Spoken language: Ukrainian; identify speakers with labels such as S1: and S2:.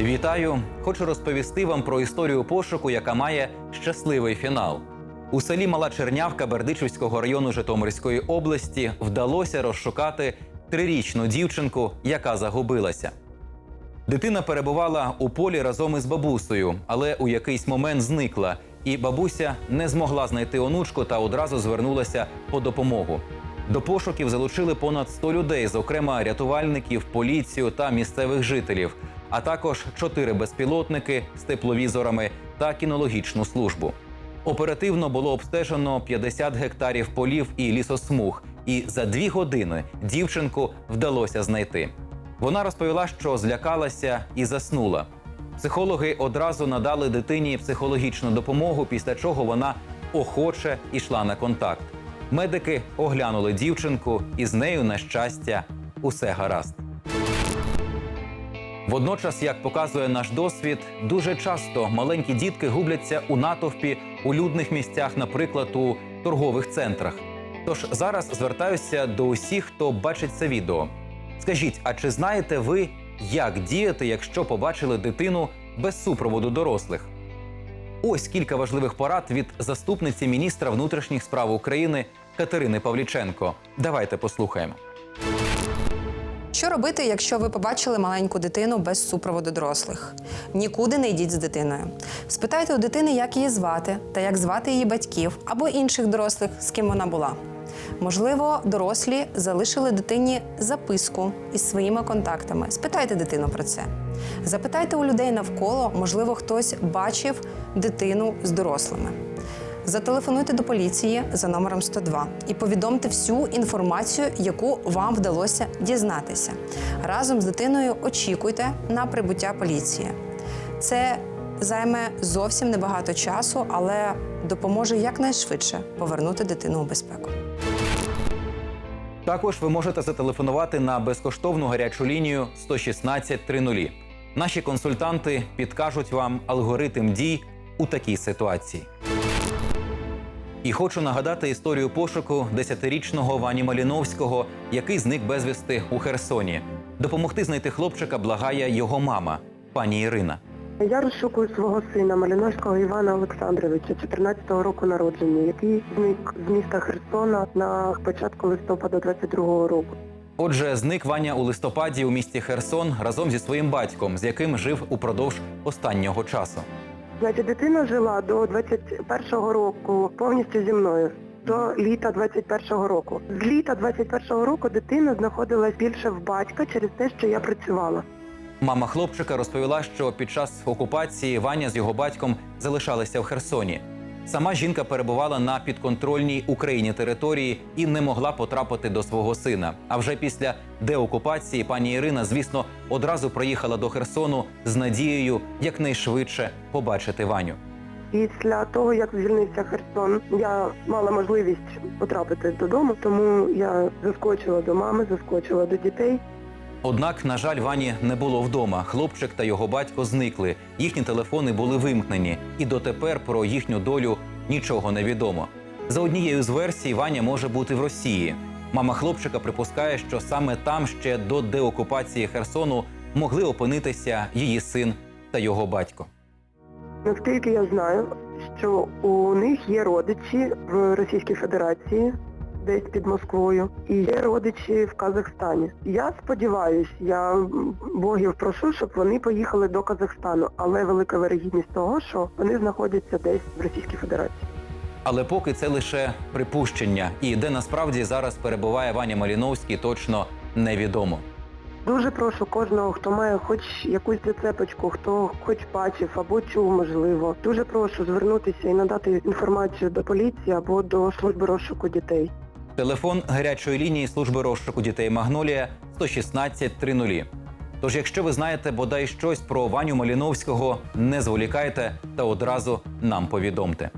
S1: Вітаю! Хочу розповісти вам про історію пошуку, яка має щасливий фінал. У селі Мала Чернявка Бердичівського району Житомирської області вдалося розшукати трирічну дівчинку, яка загубилася. Дитина перебувала у полі разом із бабусею, але у якийсь момент зникла, і бабуся не змогла знайти онучку та одразу звернулася по допомогу. До пошуків залучили понад 100 людей, зокрема рятувальників, поліцію та місцевих жителів, а також чотири безпілотники з тепловізорами та кінологічну службу. Оперативно було обстежено 50 гектарів полів і лісосмуг, і за дві години дівчинку вдалося знайти. Вона розповіла, що злякалася і заснула. Психологи одразу надали дитині психологічну допомогу, після чого вона охоче йшла на контакт. Медики оглянули дівчинку, і з нею, на щастя, усе гаразд. Водночас, як показує наш досвід, дуже часто маленькі дітки губляться у натовпі у людних місцях, наприклад, у торгових центрах. Тож зараз звертаюся до усіх, хто бачить це відео. Скажіть, а чи знаєте ви, як діяти, якщо побачили дитину без супроводу дорослих? Ось кілька важливих порад від заступниці міністра внутрішніх справ України Катерини Павліченко. Давайте послухаємо.
S2: Що робити, якщо ви побачили маленьку дитину без супроводу дорослих? Нікуди не йдіть з дитиною. Спитайте у дитини, як її звати та як звати її батьків або інших дорослих, з ким вона була. Можливо, дорослі залишили дитині записку із своїми контактами. Спитайте дитину про це. Запитайте у людей навколо, можливо, хтось бачив дитину з дорослими. Зателефонуйте до поліції за номером 102 і повідомте всю інформацію, яку вам вдалося дізнатися. Разом з дитиною очікуйте на прибуття поліції. Це займе зовсім небагато часу, але допоможе якнайшвидше повернути дитину у безпеку.
S1: Також ви можете зателефонувати на безкоштовну гарячу лінію 116 30. Наші консультанти підкажуть вам алгоритм дій у такій ситуації. І хочу нагадати історію пошуку 10-річного Вані Маліновського, який зник безвісти у Херсоні. Допомогти знайти хлопчика благає його мама, пані Ірина.
S3: Я розшукую свого сина Маліновського Івана Олександровича, 14-го року народження, який зник з міста Херсона на початку листопада 22-го року.
S1: Отже, зник Ваня у листопаді у місті Херсон разом зі своїм батьком, з яким жив упродовж останнього часу.
S3: Значить, дитина жила до 21-го року повністю зі мною. До літа 21-го року. З літа 21-го року дитина знаходилась більше в батька через те, що я працювала.
S1: Мама хлопчика розповіла, що під час окупації Ваня з його батьком залишалися в Херсоні. Сама жінка перебувала на підконтрольній Україні території і не могла потрапити до свого сина. А вже після деокупації пані Ірина, звісно, одразу приїхала до Херсону з надією якнайшвидше побачити Ваню.
S3: Після того, як звільнився Херсон, я мала можливість потрапити додому, тому я заскочила до мами, заскочила до дітей.
S1: Однак, на жаль, Вані не було вдома. Хлопчик та його батько зникли. Їхні телефони були вимкнені, і дотепер про їхню долю нічого не відомо. За однією з версій, Ваня може бути в Росії. Мама хлопчика припускає, що саме там ще до деокупації Херсону могли опинитися її син та його батько.
S3: Наскільки я знаю, що у них є родичі в Російській Федерації, десь під Москвою, і є родичі в Казахстані. Я сподіваюся, я богів прошу, щоб вони поїхали до Казахстану, але велика вирогідність того, що вони знаходяться десь в Російській Федерації.
S1: Але поки це лише припущення, і де насправді зараз перебуває Ваня Маліновський, точно невідомо.
S3: Дуже прошу кожного, хто має хоч якусь зацепочку, хто хоч бачив або чув, можливо. Дуже прошу звернутися і надати інформацію до поліції або до служби розшуку дітей.
S1: Телефон гарячої лінії служби розшуку дітей Магнолія 116 30. Тож, якщо ви знаєте бодай щось про Ваню Маліновського, не зволікайте та одразу нам повідомте.